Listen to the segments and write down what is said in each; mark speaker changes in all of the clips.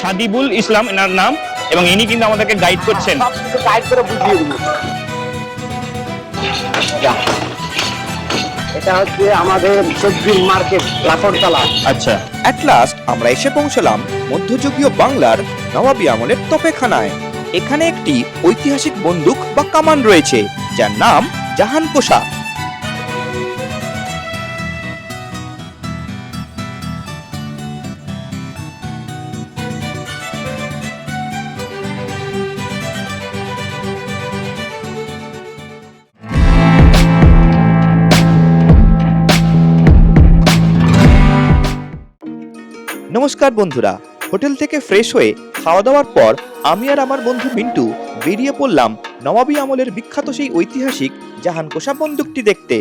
Speaker 1: সাদিবুল ইসলাম এনার নাম এবং ইনি কিন্তু আমাদেরকে গাইড করছেন।
Speaker 2: গাইড করে বুঝিয়ে দিব যা। এটা হচ্ছে আমাদের সবজির মার্কেট লাফরতলা
Speaker 1: আচ্ছা।
Speaker 3: অ্যাট লাস্ট আমরা এসে পৌঁছলাম মধ্যযুগীয় বাংলার নবাবী আমলের তপেখানায়। এখানে একটি ঐতিহাসিক বন্দুক বা কামান রয়েছে যার নাম জাহান কোষা নমস্কার বন্ধুরা। হোটেল থেকে ফ্রেশ হয়ে খাওয়া দাওয়ার পর আমি আর আমার বন্ধু মিন্টু বেরিয়ে পড়লাম নবাবী আমলের বিখ্যাত সেই ঐতিহাসিক জাহান কোষা বন্দুকটি দেখতে।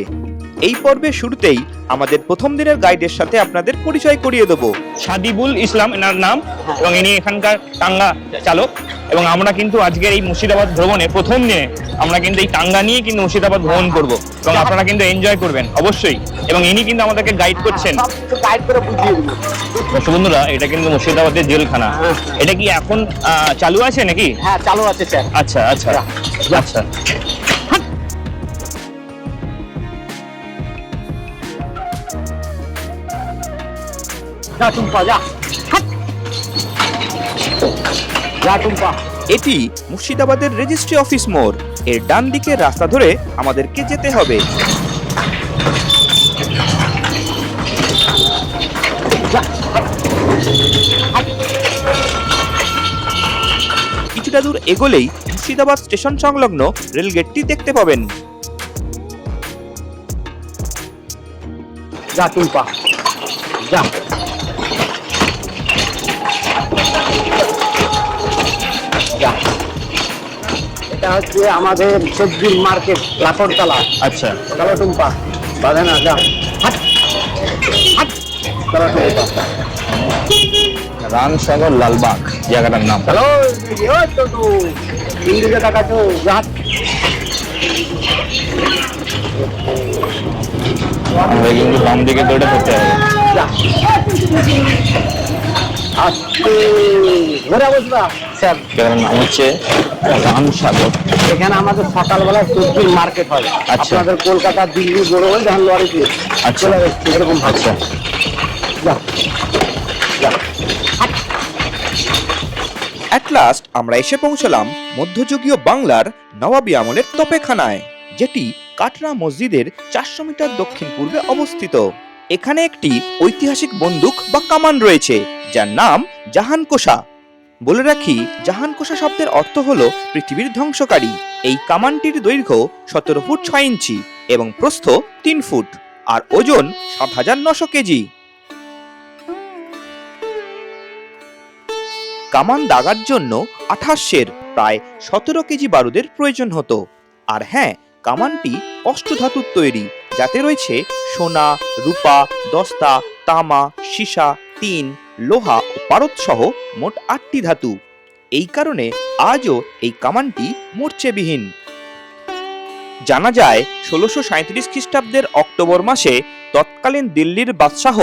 Speaker 3: এই পর্বের শুরুতেই আমাদের প্রথম দিনের গাইডের সাথে আপনাদের পরিচয় করিয়ে দেবো।
Speaker 1: সাদিবুল ইসলাম এনার নাম এবং ইনি এখানকার টাঙ্গা চালক। এবং আমরা কিন্তু আজকের এই মুর্শিদাবাদ ভ্রমণে প্রথম দিনে আমরা কিন্তু এই টাঙ্গা নিয়ে কিন্তু মুর্শিদাবাদ ভ্রমণ করব। এবং আপনারা কিন্তু এনজয় করবেন অবশ্যই। এবং ইনি কিন্তু আমাদেরকে গাইড করছেন।
Speaker 2: সব গাইড করে বুঝিয়ে
Speaker 1: দর্শক বন্ধুরা এটা কিন্তু মুর্শিদাবাদের জেলখানা। এটা কি এখন চালু আছে নাকি?
Speaker 2: হ্যাঁ চালু আছে স্যার।
Speaker 1: আচ্ছা আচ্ছা। আচ্ছা।
Speaker 2: যা টুম্পা যা
Speaker 3: এটি মুর্শিদাবাদের রেজিস্ট্রি অফিস মোড়। এর ডান দিকে রাস্তা ধরে আমাদেরকে যেতে হবে। কিছুটা দূর এগোলেই মুর্শিদাবাদ স্টেশন সংলগ্ন রেলগেটটি দেখতে পাবেন।
Speaker 2: যা যা যা। এটা হচ্ছে আমাদের সবজির মার্কেট লাফরতলা
Speaker 1: আচ্ছা।
Speaker 2: চলো টুম্পা বাঁধে না যা টুম্পা
Speaker 1: রানসাগর লালবাগ জায়গাটার নাম।
Speaker 2: চলো ওই তো তো। যা
Speaker 1: আমাদের কিন্তু বাম দিকে দৌড়ে করতে হবে।
Speaker 2: ঘুরে বসবা স্যার
Speaker 1: হচ্ছে রানসাগর
Speaker 2: এখানে আমাদের সকালবেলা সবজির মার্কেট হয়।
Speaker 1: আচ্ছা।
Speaker 2: আপনাদের কলকাতা দিল্লি বড় হয়ে যখন লরিতে
Speaker 1: আচ্ছা।
Speaker 2: এরকম
Speaker 1: আচ্ছা।
Speaker 2: যা।
Speaker 3: অ্যাট লাস্ট আমরা এসে পৌঁছলাম মধ্যযুগীয় বাংলার নবাবী আমলের তপেখানায় যেটি কাটরা মসজিদের চারশো মিটার দক্ষিণ পূর্বে অবস্থিত। এখানে একটি ঐতিহাসিক বন্দুক বা কামান রয়েছে। যার নাম জাহান কোষা বলে রাখি জাহান কোষা শব্দের অর্থ হল পৃথিবীর ধ্বংসকারী। এই কামানটির দৈর্ঘ্য সতেরো ফুট ছয় ইঞ্চি এবং প্রস্থ তিন ফুট আর ওজন সাত হাজার নশো কেজি। কামান দাগার জন্য আঠাশের প্রায় সতেরো কেজি বারুদের প্রয়োজন হতো। আর হ্যাঁ কামানটি অষ্টধাতুর তৈরি, যাতে রয়েছে সোনা, রূপা, দস্তা, তামা, সীসা তিন লোহা ও পারদ সহ মোট আটটি ধাতু। এই কারণে আজও এই কামানটি মূর্ছেবিহীন জানা যায়, ষোলোশো সাঁত্রিশ খ্রিস্টাব্দের অক্টোবর মাসে তৎকালীন দিল্লির বাদশাহ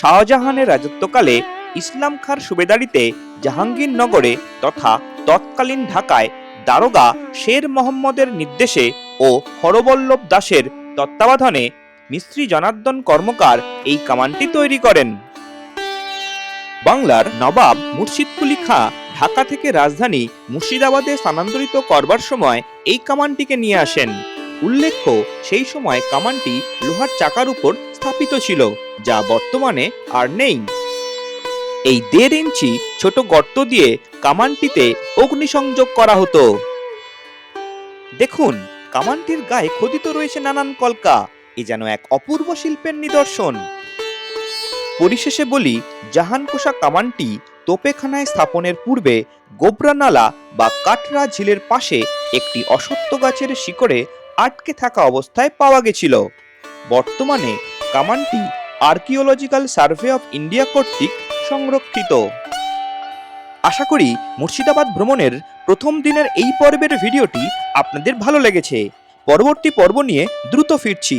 Speaker 3: শাহজাহানের রাজত্বকালে ইসলাম খাঁর সুবেদারিতে জাহাঙ্গীরনগরে তথা তৎকালীন ঢাকায় দারোগা শের মোহাম্মদের নির্দেশে ও হরবল্লভ দাসের তত্ত্বাবধানে মিস্ত্রি জনার্দন কর্মকার এই কামানটি তৈরি করেন। বাংলার নবাব মুর্শিদকুলি খাঁ ঢাকা থেকে রাজধানী মুর্শিদাবাদে স্থানান্তরিত করবার সময় এই কামানটিকে নিয়ে আসেন। উল্লেখ্য, সেই সময় কামানটি লোহার চাকার উপর স্থাপিত ছিল, যা বর্তমানে আর নেই। এই দেড় ইঞ্চি ছোট গর্ত দিয়ে কামানটিতে অগ্নিসংযোগ করা হতো। দেখুন, কামানটির গায়ে খোদিত রয়েছে নানান কলকা, এ যেন এক অপূর্ব শিল্পের নিদর্শন। পরিশেষে বলি জাহানকোষা কামানটি তোপেখানায় স্থাপনের পূর্বে গোবরানালা বা কাটরা ঝিলের পাশে একটি অসত্য গাছের শিকড়ে আটকে থাকা অবস্থায় পাওয়া গেছিল। বর্তমানে কামানটি আর্কিওলজিক্যাল সার্ভে অফ ইন্ডিয়া কর্তৃক সংরক্ষিত। আশা করি মুর্শিদাবাদ ভ্রমণের প্রথম দিনের এই পর্বের ভিডিওটি আপনাদের ভালো লেগেছে। পরবর্তী পর্ব নিয়ে দ্রুত ফিরছি।